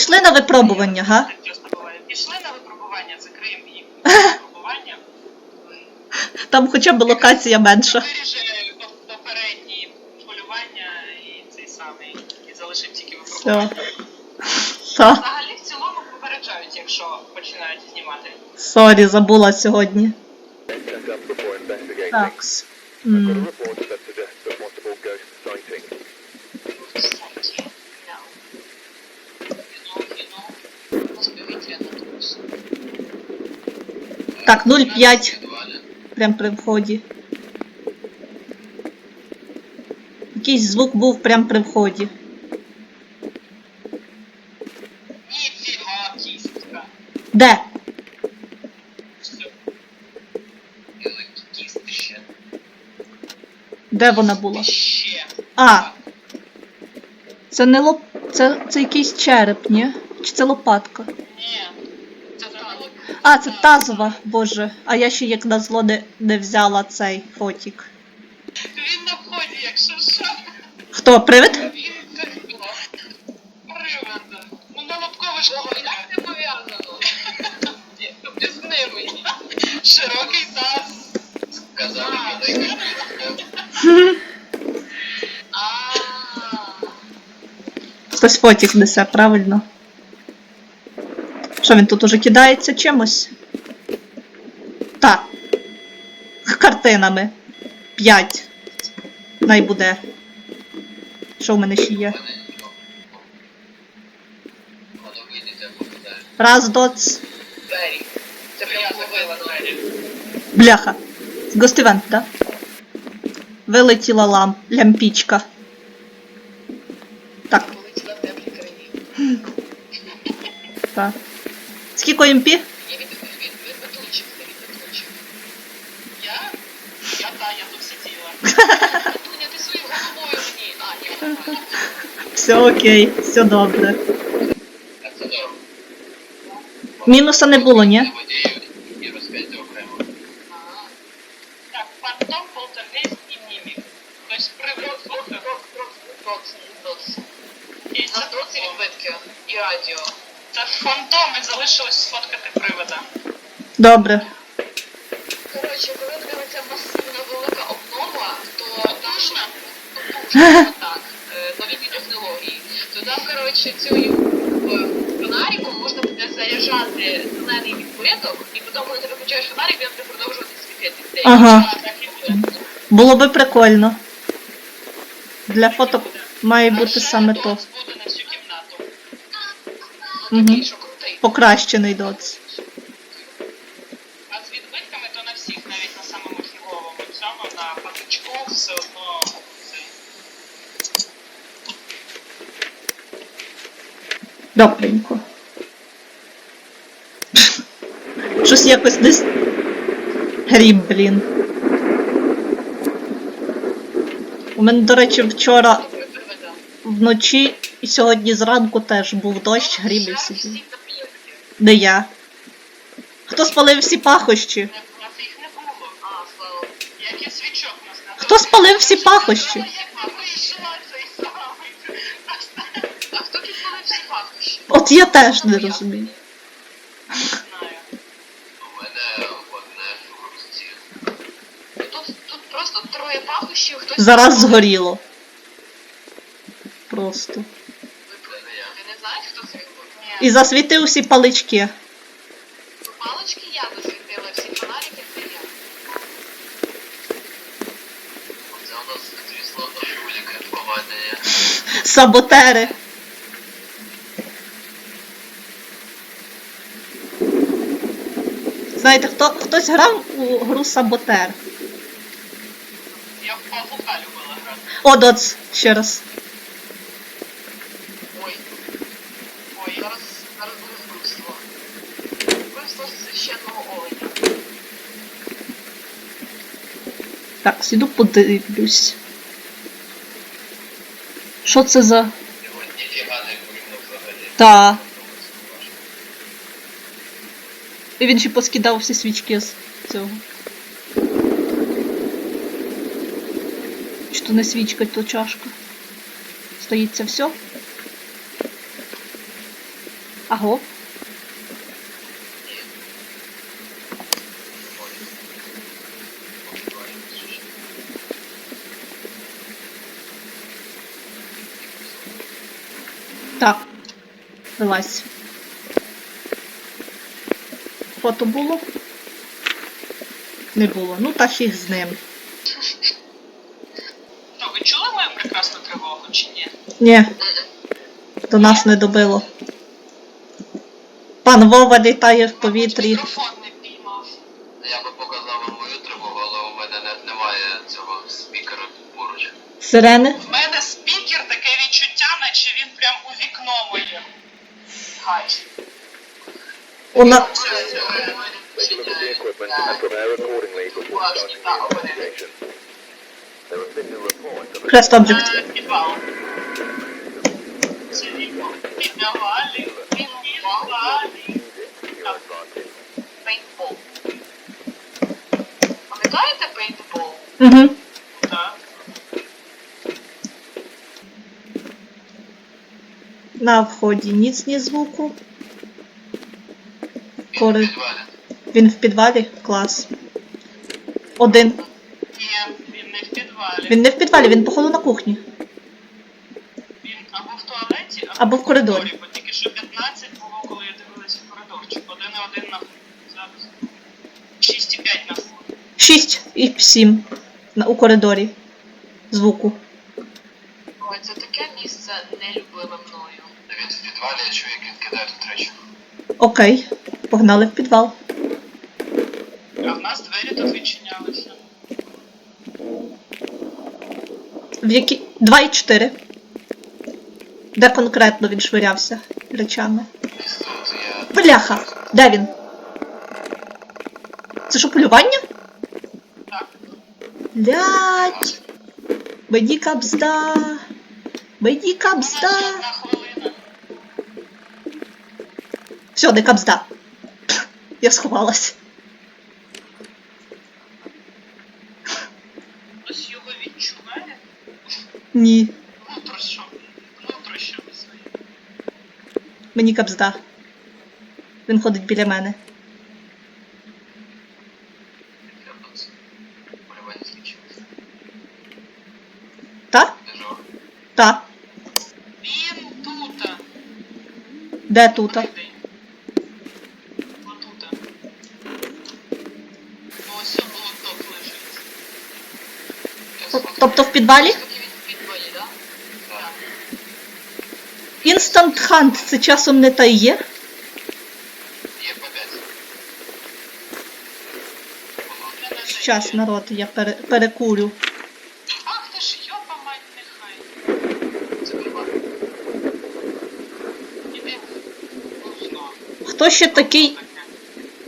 пішли на випробування, га? Так. Пішли на випробування, закриємо їх. Випробування. Там хоча б локація менша. Попередні полювання і цей самий. І залишив тільки випробування. Взагалі в цілому попереджають, якщо починають знімати. Сорі, забула сьогодні. Set Так, 0,5. Прям при вході. Якийсь звук був прям при вході. Де? Де вона була? А. Це не лоп. Це, це якийсь череп, ні? Чи це лопатка? А, це тазова, боже. А я ще як назло не, не взяла цей фотік. Він на вході, якщо що. Хто? Привид? Він так Привода. Ну на лобкове ж як не пов'язано. Без ними. Широкий таз. Сказали, А. Хтось фотік несе, правильно? Що він тут уже кидається чимось? Так. Картинами. П'ять. Най буде. Що в мене ще є? Раз доц. Це двері. Бляха. Гостивент, да? Вилетіла лам... лямпічка. Так, так. Скільки. Я? Я та, я тут сиділа. Дуня, ти своєю головою мені. А, ні. Все окей, все добре. Мінуса не було, ні? І розкажете окремо. Так, фантом, полтергейст і мімік. Тобто привод звука. І це Ці відбитки і радіо. Це фантоми залишилось сфоткати привода. Добре. Коротше, коли дивиться масивна велика обнова, то потужна, так, е, новітні технології. То там, коротше, цю фонариком можна буде заряджати зелений відбиток, і потім, коли ти виключаєш фонарик, він буде продовжувати світитися. Ага. Було би прикольно. Для фото має бути саме то. буде на всю кімнату. Ну, такий, Мгм. що крутий. Покращений доц. А з відбитками то на всіх, навіть на самому фіговому цьому, на патичку все одно цей. Добренько. Щось якось десь. Гріб, блін. У мене, до речі, вчора вночі і сьогодні зранку теж був дощ, гріб і сидів. Не я. Хто спалив всі пахощі? Хто спалив всі пахощі? От я теж не розумію. У мене одне хрусті. Тут, тут просто троє пахощів, хтось... Зараз згоріло. Просто. Ти не знаєш, хто це. І засвітив всі палички. Палочки я засвітила, всі фонарики це я. Оце у нас, звісно, жуліки вкладення. Саботери. Знаєте, хто, хтось грав у гру Саботер. Я в павука любила грати. О, доц, ще раз. Ой. Ой, зараз, зараз буде вбивство. Вбивство священного оленя. Так, сіду подивлюсь. Що це за. Та. І він ще поскидав всі свічки з цього. Чи то не свічка, то чашка. Стоїть це все? Аго. Так. Вилазь. Фото було? Не було. Ну та фіг з ним. То ви чули мою прекрасну тривогу чи ні? Ні. До нас не добило. Пан Вова літає в повітрі. Мікрофон не піймав. Я би показав вам мою тривогу, але у мене не, немає цього спікера поруч. Сирени. В мене спікер таке відчуття, наче він прям у вікно моє. Хай. У на... Пам'ятаєте пейнтбол? Угу. Так. На вході ніц ні звуку. Він Кори- в підвалі. Він в підвалі? Клас. Один. Ні, він не в підвалі. Він не в підвалі, він походу на кухні. Він або в туалеті, або, Або в коридорі. Бо тільки що 15 було, коли я дивилася в коридорчик. Один і один на зараз. 6,5 на фон. Шість і сім. На, у коридорі. Звуку. Ой, це таке місце нелюбиве мною. Він в підвалі, я чую, як він кидає тут речі. Окей. Погнали в підвал. А в нас двері тут відчинялися. В які. Два і чотири. Де конкретно він швирявся речами. Бляха! Де він? Це що, полювання? Блять! Мені кабзда! Мені кабзда! Все, не кабзда. Я сховалась. Хтось його відчуває. Ні. Внутро що? Внутро що ви свої. Мені кабзда. Він ходить біля мене. Полювання. Та? Дежур. Та. Він тута. Де тут? Добрий день. Отута. Ну ось було топ лежить. Я Т- смотрю. Тобто в підвалі, так? Так. Інстант хант це часом не та й є? Є по 5. Було. Щас, народ, я пере- перекурю. Ах ти ж йопа мать нехай. Хто ще такий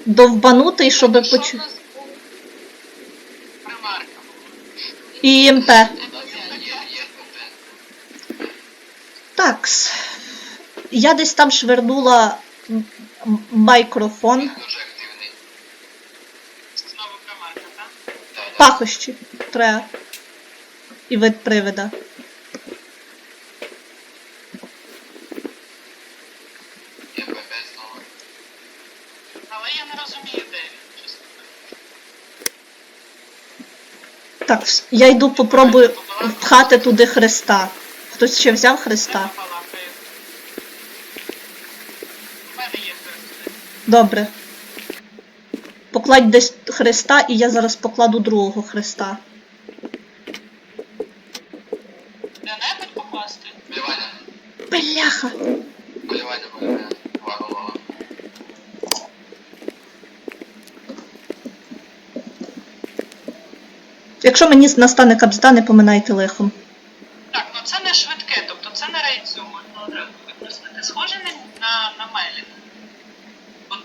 довбанутий, щоб Що в почу... є по 5. Такс. Я десь там швернула майкрофон. Пахощі. Треба. І вид привида. Є по 5 знову. Але я не розумію, де він, чесно. Так, я йду попробую впхати туди хреста. Хтось ще взяв хреста? Я побалакаю. У мене є хрест. Добре. Покладь десь хреста, і я зараз покладу другого хреста. Де-небудь покласти? Полювання. Бляха! Полювання, полювання. Увага, увага. Якщо мені настане кабзда, не поминайте лихом. Так, ну це не швидке, тобто це не рейцю можна одразу використати. Схоже на, на, на Мелі. Бо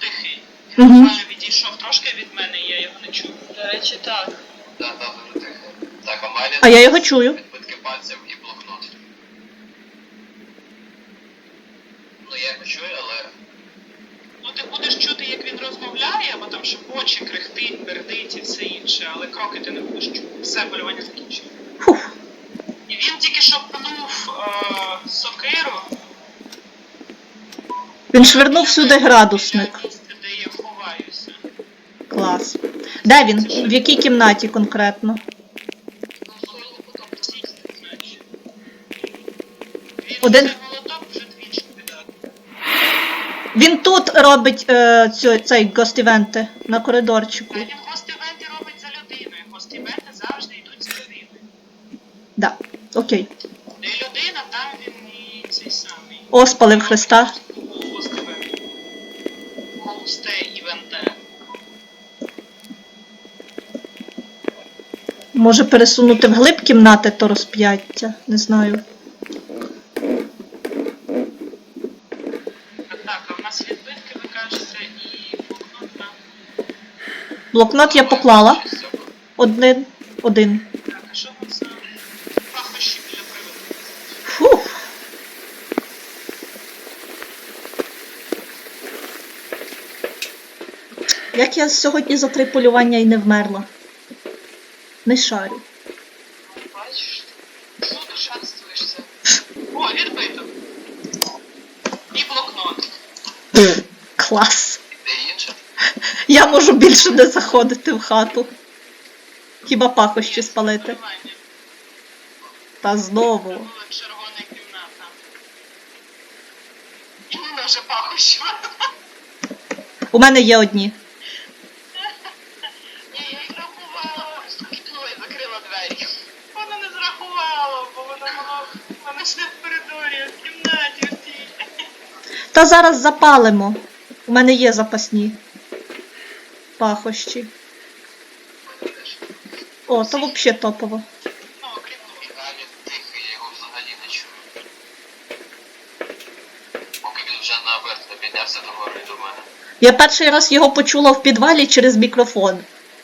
Він майже відійшов трошки від мене, я його не чую. До речі, так. Так, так, дуже тихо. Так, Амалія. А я його чую. Відбитки пальців і блокнот. Ну, я його чую, але Ну ти будеш чути, як він розмовляє, або там шепоче, крехтить, пердить і все інше, але кроки ти не будеш чути. Все полювання закінчено. Фух. І він тільки що пнув е, сокиру. Він швирнув сюди градусник. Місце, де я ховаюся. Клас. Де він? В якій кімнаті конкретно? Один-. Він тут робить е, цю, цей гостівенти на коридорчику. Він гостівенти робить за людиною. Гостівенти завжди йдуть за людиною. Да. Окей. Де людина, там він і цей самий. О, спалив Христа. Може пересунути вглиб кімнати то розп'яття. Не знаю. Так, а в нас відбитки, ви кажете, і блокнот на... Блокнот я поклала. Один. Один. Так, а що ви за пахощі біля приводу? Фух. Як я сьогодні за три полювання і не вмерла? Не шарю. Бачиш, тут шанствуєшся. О, відбито. І блокнот. Клас. Інше? Я можу більше не заходити в хату. Хіба пахощі спалити? Та Це знову. була червона кімната. І вона вже пахощі. У мене є одні. Ні, я їх рахувала. Кіпнула і закрила двері. Вона не зрахувала, бо вона була вона ж не в коридорі, а в кімнаті в тій. Та зараз запалимо. У мене є запасні. Пахощі. О, то взагалі топово. Ну, окрім. Віталій тихий, я його взагалі не чую. Поки він вже наверх не піднявся до до мене. Я перший раз його почула в підвалі через мікрофон.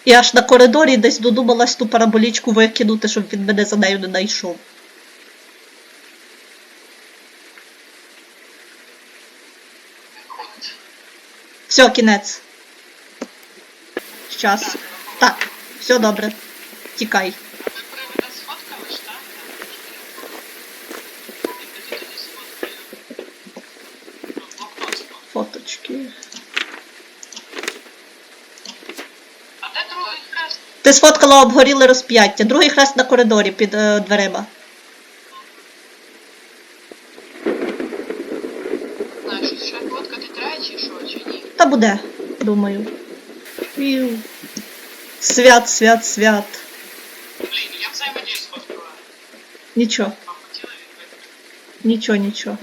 І аж на коридорі десь додумалась ту параболічку викинути, щоб він мене за нею не знайшов. Все, кінець. Щас. Так, все добре. Тікай. Фоточки. А де другий хрест? Ти сфоткала обгоріле розп'яття. Другий хрест на коридорі під е, дверима. буде, думаю. Пів. Свят, свят, свят. Блін, я взаємодію сфоткала. Нічого, А хотіла відбити. нічого, нічого.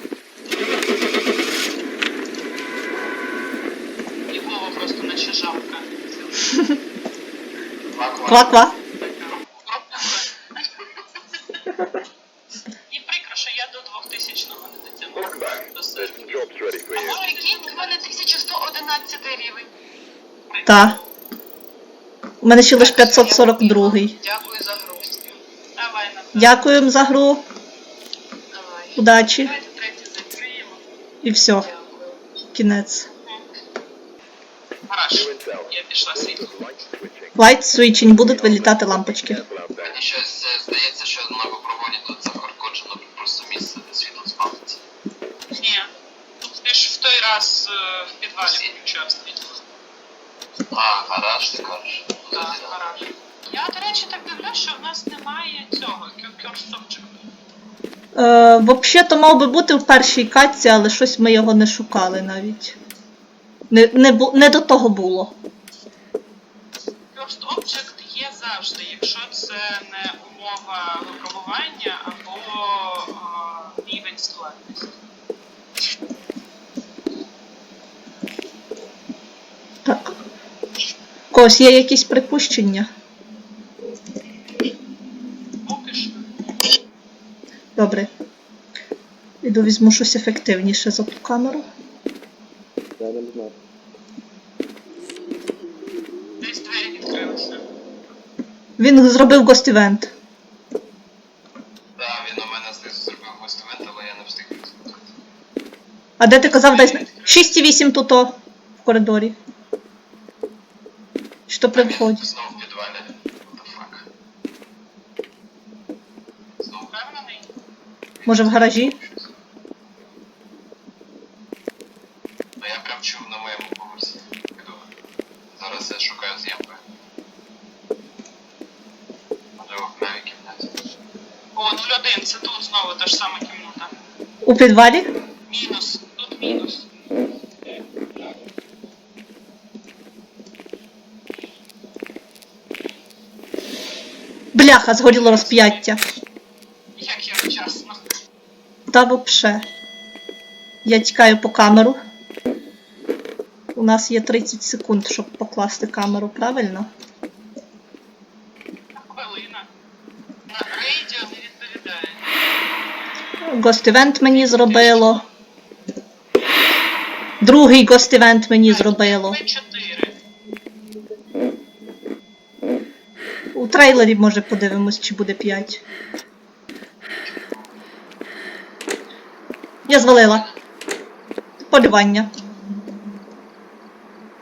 І Вова просто наче жабка. Ква-ква. 1111 рівень. Та. У мене ще лише 542. Дякую за гру. Давай, Наталя. Дякуємо за гру. Давай. Удачі. Давайте закриємо. І все. Дякую. Кінець. Intel. Я пішла світло. Light switching. Лайт свічень, будуть вилітати лампочки. Мені щось е, здається, що на випробуванні тут захаркоджено просто місце, де світло спавниться. Ні. Ти ж в той раз е, в підвалі. А, гараж, ти кажеш. Так, гараж. Я, до речі, так дивлюсь, що в нас немає цього кюрсовчика. Е, Взагалі-то мав би бути в першій катці, але щось ми його не шукали навіть. Не, не, бу- не до того було. First Object є завжди, якщо це не умова випробування або е, рівень складності. Так. У когось є якісь припущення? Поки що. Добре. Іду візьму щось ефективніше за ту камеру. Десь двері відкрилися. Він зробив гостівент. Так, він у мене знизу зробив гостевент, але я не встиг відсутити. А де ти казав десь 6,8 тут в коридорі. Что происходит? Снова в подвале. Може в гаражі? Я прям на моєму поверсі. Зараз я шукаю з'ємку. Можливо, в новій це тут знову та ж сама кімната. У підвалі? Бляха, згоріло розп'яття. Як я вчасно. Та вообще. Я тікаю по камеру. У нас є 30 секунд, щоб покласти камеру, правильно? Хвилина. На радіо не відповідає. Гост-івент мені зробило. Другий гост-івент мені зробило. П4. У трейлері, може, подивимось, чи буде 5. Я звалила. Полювання.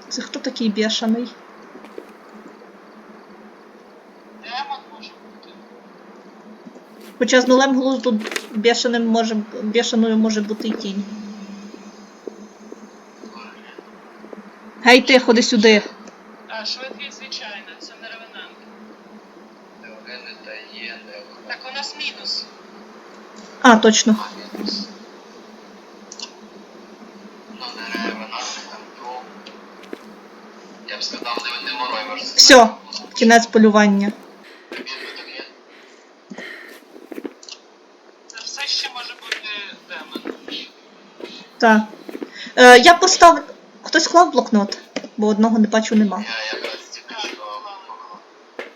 Це хто такий бешений? Хоча з нулем глузду бешеним може, бешеною може бути і тінь. Гей, ти, ходи сюди. А, швидкість звичайна, це не ревенант. Теорини та є, не Так, у нас мінус. А, точно. Ну, не ревенант, там про. Я б сказав, не, не морой. Все, кінець полювання. Це все ще може бути демон. Так. Е, я поставлю. Хтось клав блокнот, бо одного не бачу нема. Я якраз тільки що поклав.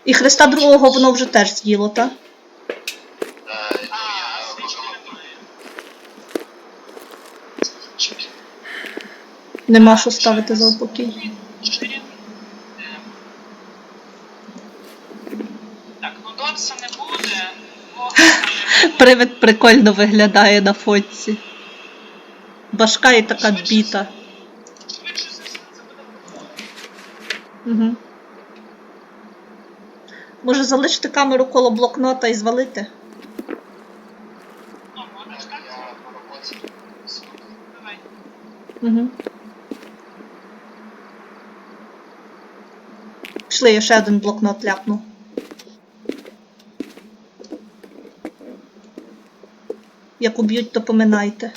І Христа другого воно вже теж з'їло, так? Та, ну, А, я свічки поклав. немає. Нема що ставити за упокій. Так, ну Додса не буде. Привид прикольно виглядає на фотці. Башка і така біта. Угу. Може залишити камеру коло блокнота і звалити? Угу. Пішли, я ще один блокнот ляпну. Як уб'ють, то поминайте.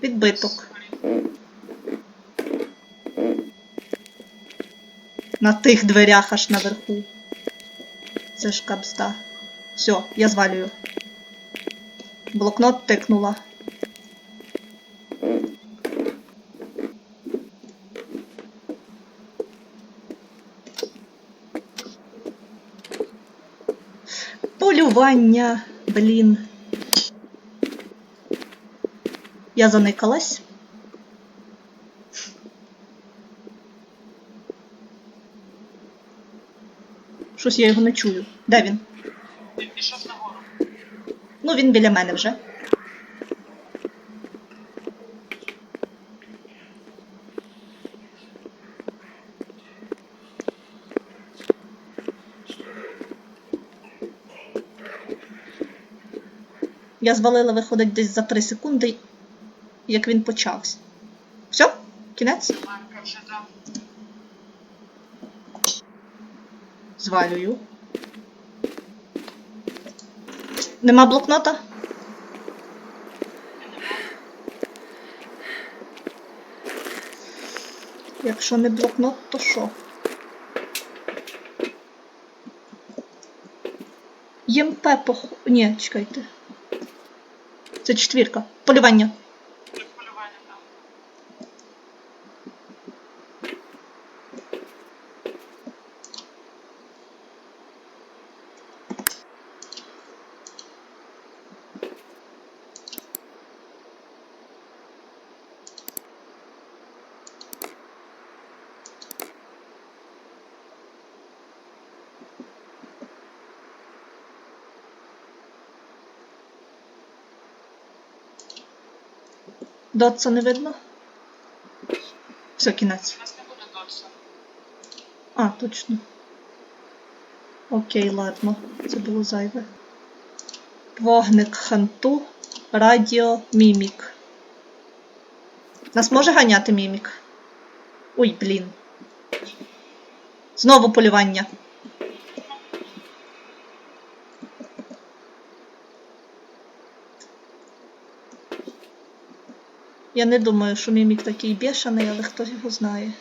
Підбиток. На тих дверях аж наверху. Це ж кабзда. Все, я звалюю. Блокнот тикнула. Полювання. Блін. Я заникалась. Щось я його не чую. Де він? Він пішов нагору. Ну, він біля мене вже. Я звалила, виходить десь за 3 секунди, як він почався. Все? Кінець? Звалюю. Нема блокнота? Якщо не блокнот, то що? ЄМП пох... Ні, чекайте. Це четвірка. Полювання. Дотса не видно? Все, кінець. У нас не буде Додса. А, точно. Окей, ладно. Це було зайве. Вогник ханту, радіо, мімік. Нас може ганяти мімік? Ой, блін. Знову полювання. Я не думаю, що мімік такий бешений, але хто його знає.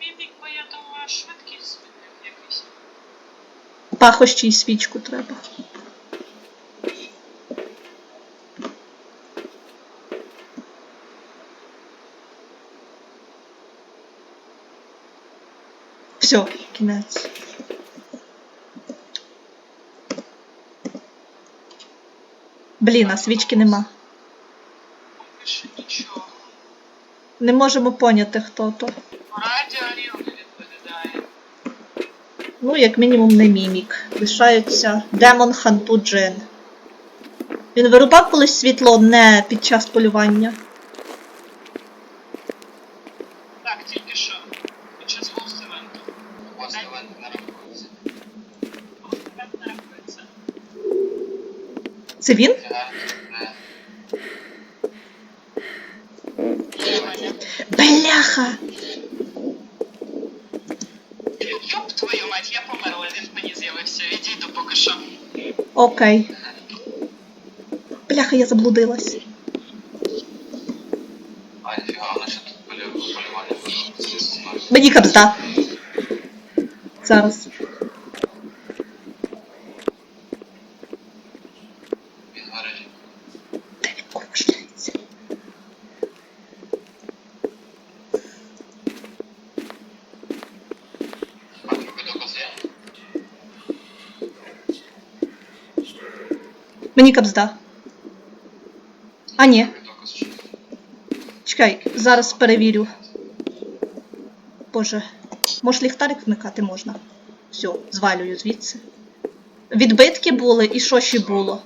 Мімік, бо я думаю, швидкість змінив якийсь. Пахощі й свічку треба. Все, кінець. Блін, а свічки нема. Поки що нічого. Не можемо поняти, хто то. Радіо відповідає. Ну, як мінімум, не мімік. Лишаються демон Ханту Джин. Він вирубав колись світло не під час полювання. Так, тільки що. Під час Волсевенту. Ось event не рахується. Волсевент не рахується. Це він? Фіга, не. Полювання. Бляха! Йоп твою мать, я померла, він в мені з'явився. Відійду поки що. Окей. Бляха, я заблудилась. А, ніфіга, вона ще тут полю- полювання. Мені капзда. Зараз. Він горить. Де він кувшляється? А другий доказ є? Мені капзда. А ні, чекай, зараз перевірю. Боже, може ліхтарик вмикати можна? Все, звалюю звідси. Відбитки були і що ще було?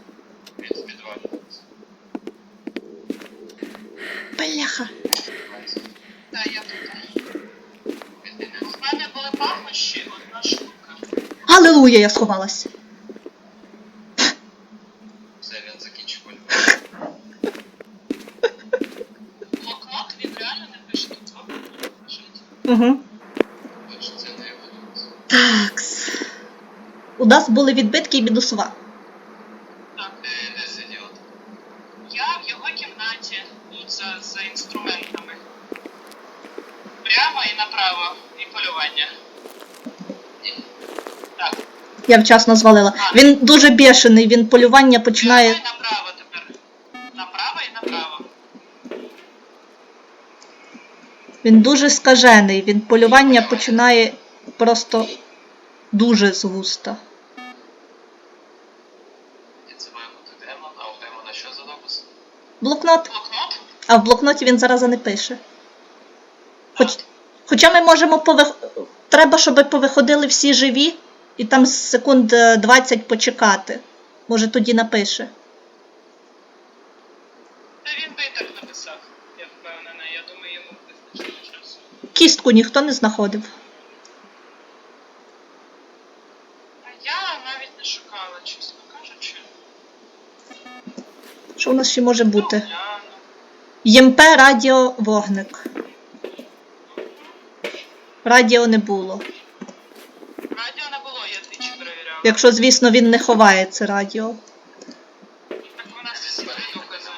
Бляха. Так, я тут. У мене були пахощі, одна штука. Аллилуйя, я сховалась. Все, він закінчив полювання. Блокнот, він реально не пише тут два блокноти лежить. Угу. Такс. У нас були відбитки і мінусова. Так, Ти де сиділа? я в його кімнаті, тут за, за інструментами. Прямо і направо, і полювання. Так, Я вчасно звалила. Він дуже бешений, він полювання починає. Він дуже скажений, він полювання починає просто дуже згусто. І це має бути демон, а у демона що за? Блокнот. Блокнот? А в блокноті він зараза не пише. Хоч, хоча ми можемо пових... Треба, щоб повиходили всі живі, і там секунд е, 20 почекати. Може тоді напише. Та він би і так написав, я впевнена. Я думаю, йому вистачило часу. Кістку ніхто не знаходив. А я навіть не шукала, чесно кажучи. Що у нас ще може бути? Ну. ЄМП радіо вогник. Радіо не було. Радіо не було, я двічі перевіряла. Якщо, звісно, він не ховає це радіо. Так у нас всі докази.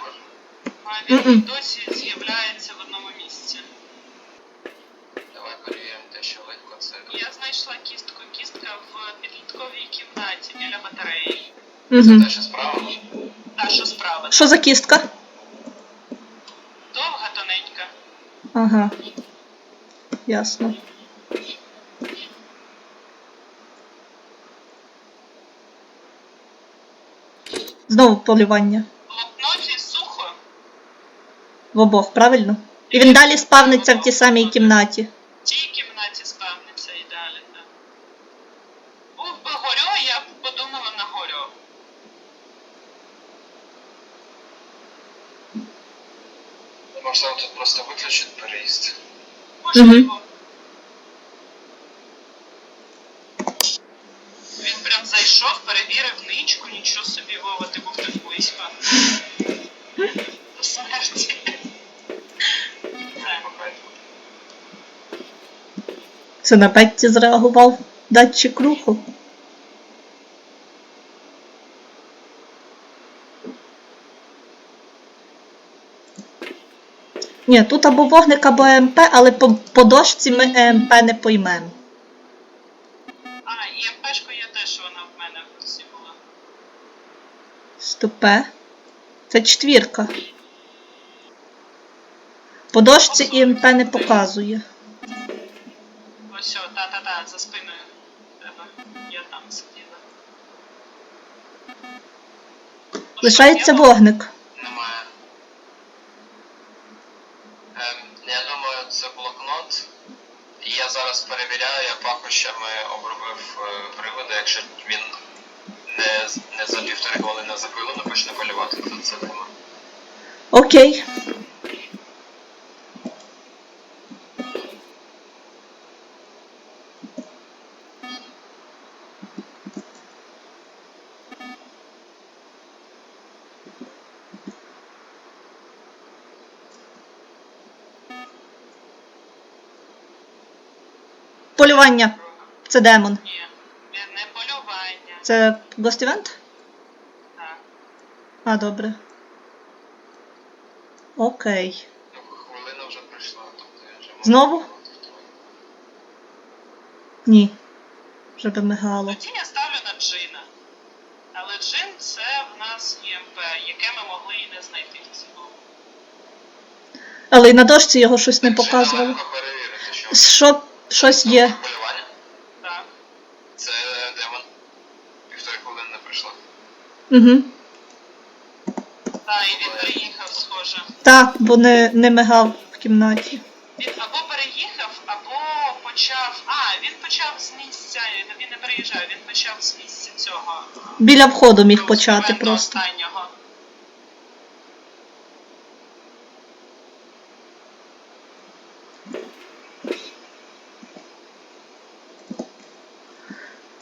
А він досі з'являється в одному місці. Давай перевіримо те, що легко це. Я знайшла кістку. Кістка в підлітковій кімнаті біля батареї. Угу. Те, що справа? Та, що справа. Що за кістка? Довга, тоненька. Ага. Ясно. Знову полювання. В блокноті сухо. В обох, правильно? І він далі спавниться в тій самій кімнаті. В тій кімнаті спавниться і далі, так. Був би горьо, я б подумала на горьо. Можливо, тут просто виключить переїзд. Можливо. Він прям зайшов, перевірив ничку, нічого собі, Вова, ти був тут близько. До смерті. Це на Бетті зреагував датчик руху. Ні, тут або вогник, або ЕМП, але по, по дошці ми ЕМП не поймемо. А, і МПшку є теж вона в мене в курсі була. Стопе. Це четвірка. По дошці ІМП не показує. Ось, та-та-та, за спиною тебе. Я там сиділа. Лишається вогник. Немає. Ем, я думаю, це блокнот. І я зараз перевіряю, я пахощами обробив е, приводи. Якщо він не, не за півтори хвилини за хвилину почне полювати, то це тема. Окей. Полювання. Це демон. Ні, не, не полювання. Це Event? Так. А, добре. Окей. Хвилина вже пройшла, тобто він вже може Знову? Ні. Вже би мигало. Тоді я ставлю на джина. Але джин це в нас ЄМП, яке ми могли і не знайти в цілому. Але й на дошці його щось не показувало. Що, щось є. полювання? Так. Це демон. Півтори хвилини не пройшло. Угу. Так, і він переїхав, схоже. Так, бо не, не мигав в кімнаті. Він або переїхав, або почав. А, він почав з місця. Він не переїжджав, він почав з місця цього. Біля входу міг почати просто. останнього.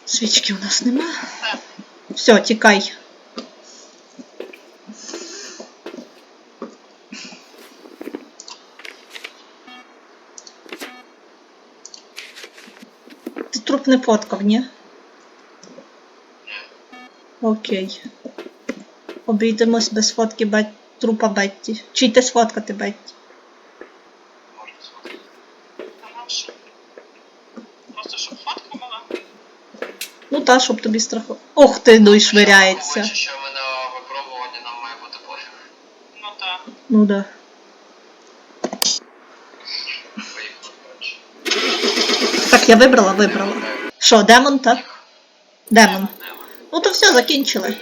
Свічки у нас нема. Все, тікай. Труп не фоткав, ні? Окей. Обійдемось без фотки Бет... трупа Бетті. Чи йти сфоткати Бетті? Може сфоткати. Що? Просто щоб фотка була. Ну та, щоб тобі страху. Ох ти, ну і швиряється. Враховуючи, що ми на випробуванні, нам має бути пофіг. Ну так. Ну да. Поїхали, коротше. Так, я вибрала, вибрала. Що, демон, так? Демон. Ну то все, закінчили.